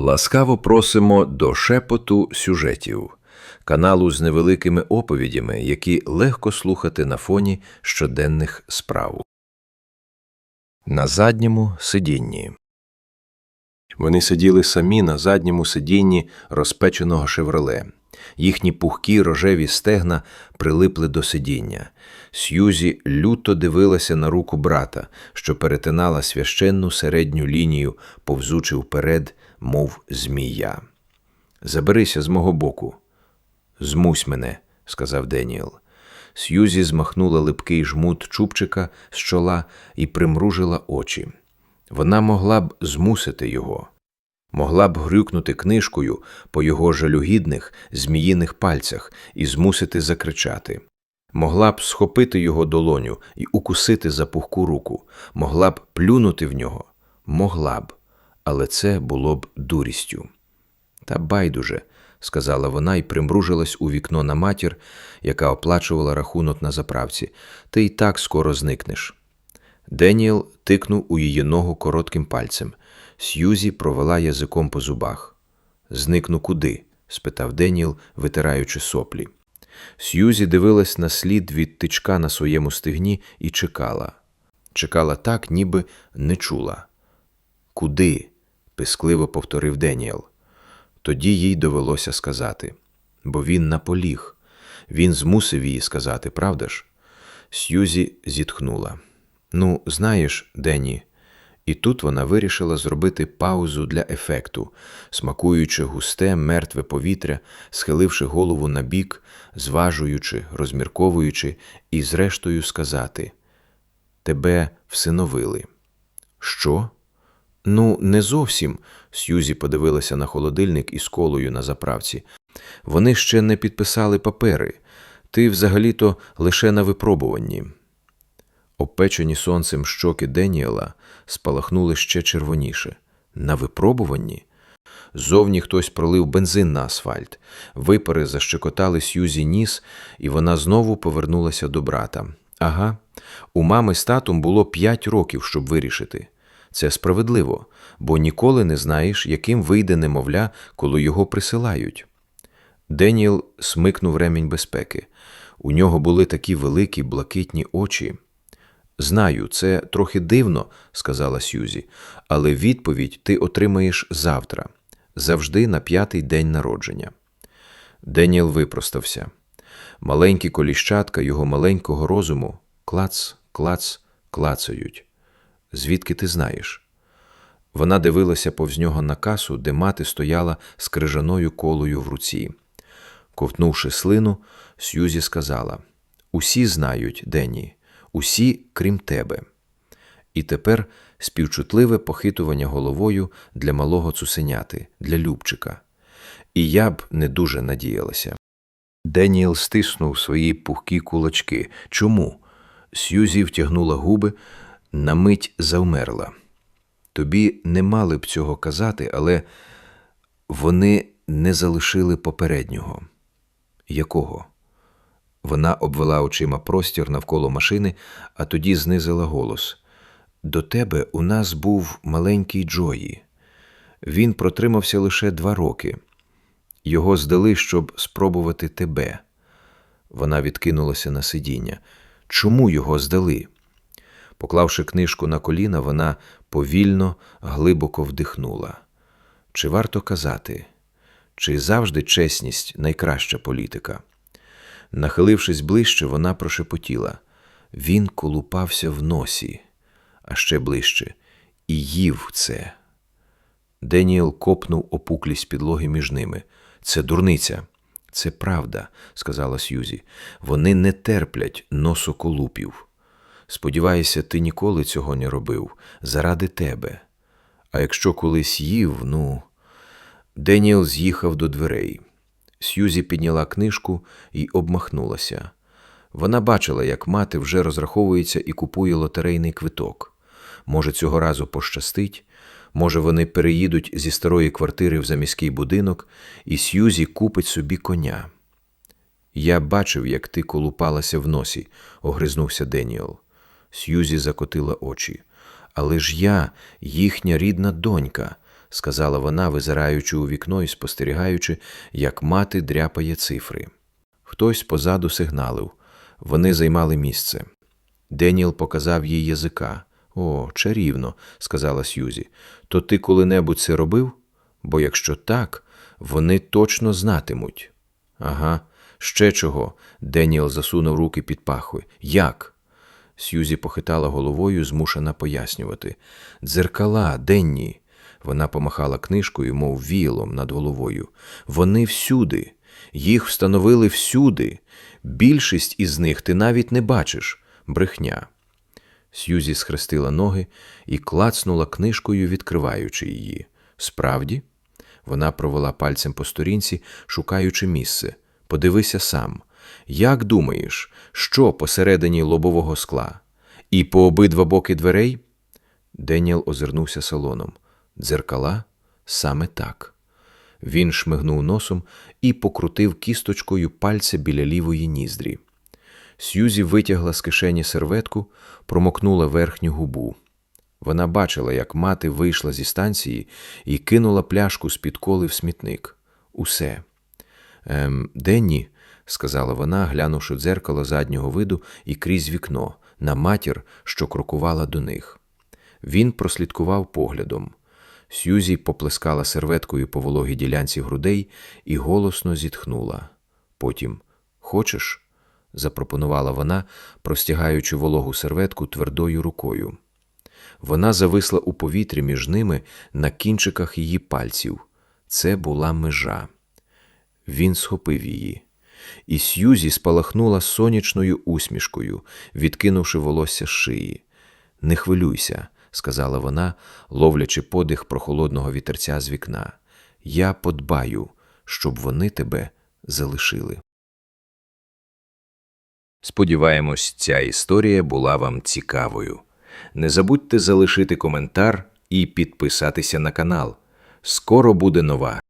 Ласкаво просимо до шепоту сюжетів, каналу з невеликими оповідями, які легко слухати на фоні щоденних справ. На задньому сидінні. Вони сиділи самі на задньому сидінні розпеченого шевроле. Їхні пухкі рожеві стегна прилипли до сидіння. Сьюзі люто дивилася на руку брата, що перетинала священну середню лінію, повзучи вперед, мов змія. Заберися з мого боку. Змусь мене, сказав Деніел. Сьюзі змахнула липкий жмут чубчика з чола і примружила очі. Вона могла б змусити його, могла б грюкнути книжкою по його жалюгідних зміїних пальцях і змусити закричати. Могла б схопити його долоню і укусити за пухку руку, могла б плюнути в нього, могла б, але це було б дурістю. Та байдуже, сказала вона і примружилась у вікно на матір, яка оплачувала рахунок на заправці. Ти й так скоро зникнеш. Деніел тикнув у її ногу коротким пальцем. Сьюзі провела язиком по зубах. Зникну куди? спитав Деніел, витираючи соплі. Сьюзі дивилась на слід від тичка на своєму стегні і чекала. Чекала так, ніби не чула. Куди? Пискливо повторив Деніел. Тоді їй довелося сказати, бо він наполіг. Він змусив її сказати, правда ж? Сьюзі зітхнула. Ну, знаєш, Дені. І тут вона вирішила зробити паузу для ефекту, смакуючи густе, мертве повітря, схиливши голову на бік, зважуючи, розмірковуючи, і зрештою сказати Тебе всиновили. Що? Ну, не зовсім. Сьюзі подивилася на холодильник із колою на заправці. Вони ще не підписали папери. Ти взагалі-то лише на випробуванні. Опечені сонцем щоки Деніела спалахнули ще червоніше. На випробуванні? Зовні хтось пролив бензин на асфальт. Випари защекотали Сьюзі ніс, і вона знову повернулася до брата. Ага, у мами з татом було п'ять років, щоб вирішити. Це справедливо, бо ніколи не знаєш, яким вийде немовля, коли його присилають. Деніел смикнув ремінь безпеки. У нього були такі великі блакитні очі. Знаю, це трохи дивно, сказала Сьюзі, але відповідь ти отримаєш завтра, завжди на п'ятий день народження. Деніел випростався. Маленькі коліщатка його маленького розуму клац, клац, клацають. Звідки ти знаєш? Вона дивилася повз нього на касу, де мати стояла з крижаною колою в руці. Ковтнувши слину, Сьюзі сказала: Усі знають, Денні, усі, крім тебе. І тепер співчутливе похитування головою для малого цусеняти, для Любчика. І я б не дуже надіялася. Деніел стиснув свої пухкі кулачки. Чому? Сьюзі втягнула губи, на мить завмерла. Тобі не мали б цього казати, але вони не залишили попереднього. Якого? Вона обвела очима простір навколо машини, а тоді знизила голос. До тебе у нас був маленький Джої. Він протримався лише два роки. Його здали, щоб спробувати тебе. Вона відкинулася на сидіння. Чому його здали? Поклавши книжку на коліна, вона повільно, глибоко вдихнула. Чи варто казати, чи завжди чесність найкраща політика? Нахилившись ближче, вона прошепотіла. Він колупався в носі, а ще ближче, і їв це. Деніел копнув опуклість підлоги між ними. Це дурниця. Це правда, сказала Сьюзі. Вони не терплять носоколупів. Сподіваюся, ти ніколи цього не робив заради тебе. А якщо колись їв, ну. Деніел з'їхав до дверей. Сьюзі підняла книжку і обмахнулася. Вона бачила, як мати вже розраховується і купує лотерейний квиток. Може, цього разу пощастить, може, вони переїдуть зі старої квартири в заміський будинок, і Сьюзі купить собі коня. Я бачив, як ти колупалася в носі, огризнувся Деніел. Сьюзі закотила очі. Але ж я, їхня рідна донька, сказала вона, визираючи у вікно і спостерігаючи, як мати дряпає цифри. Хтось позаду сигналив. Вони займали місце. Деніел показав їй язика. О, чарівно, сказала Сьюзі. То ти коли-небудь це робив? Бо якщо так, вони точно знатимуть. Ага, ще чого. Деніел засунув руки під пахви. Як? Сьюзі похитала головою, змушена пояснювати. Дзеркала, денні. Вона помахала книжкою, мов віялом над головою. Вони всюди. Їх встановили всюди. Більшість із них ти навіть не бачиш. Брехня. Сьюзі схрестила ноги і клацнула книжкою, відкриваючи її. Справді? Вона провела пальцем по сторінці, шукаючи місце. Подивися сам. Як думаєш, що посередині лобового скла? І по обидва боки дверей? Деніел озирнувся салоном. Дзеркала? Саме так. Він шмигнув носом і покрутив кісточкою пальця біля лівої ніздрі. Сьюзі витягла з кишені серветку, промокнула верхню губу. Вона бачила, як мати вийшла зі станції і кинула пляшку з-під коли в смітник. Усе. Ем, Денні, сказала вона, глянувши в дзеркало заднього виду і крізь вікно, на матір, що крокувала до них. Він прослідкував поглядом. Сьюзі поплескала серветкою по вологій ділянці грудей і голосно зітхнула. Потім Хочеш? запропонувала вона, простягаючи вологу серветку твердою рукою. Вона зависла у повітрі між ними на кінчиках її пальців. Це була межа. Він схопив її. І Сьюзі спалахнула сонячною усмішкою, відкинувши волосся з шиї. Не хвилюйся, сказала вона, ловлячи подих прохолодного вітерця з вікна. Я подбаю, щоб вони тебе залишили. Сподіваємось, ця історія була вам цікавою. Не забудьте залишити коментар і підписатися на канал. Скоро буде нова.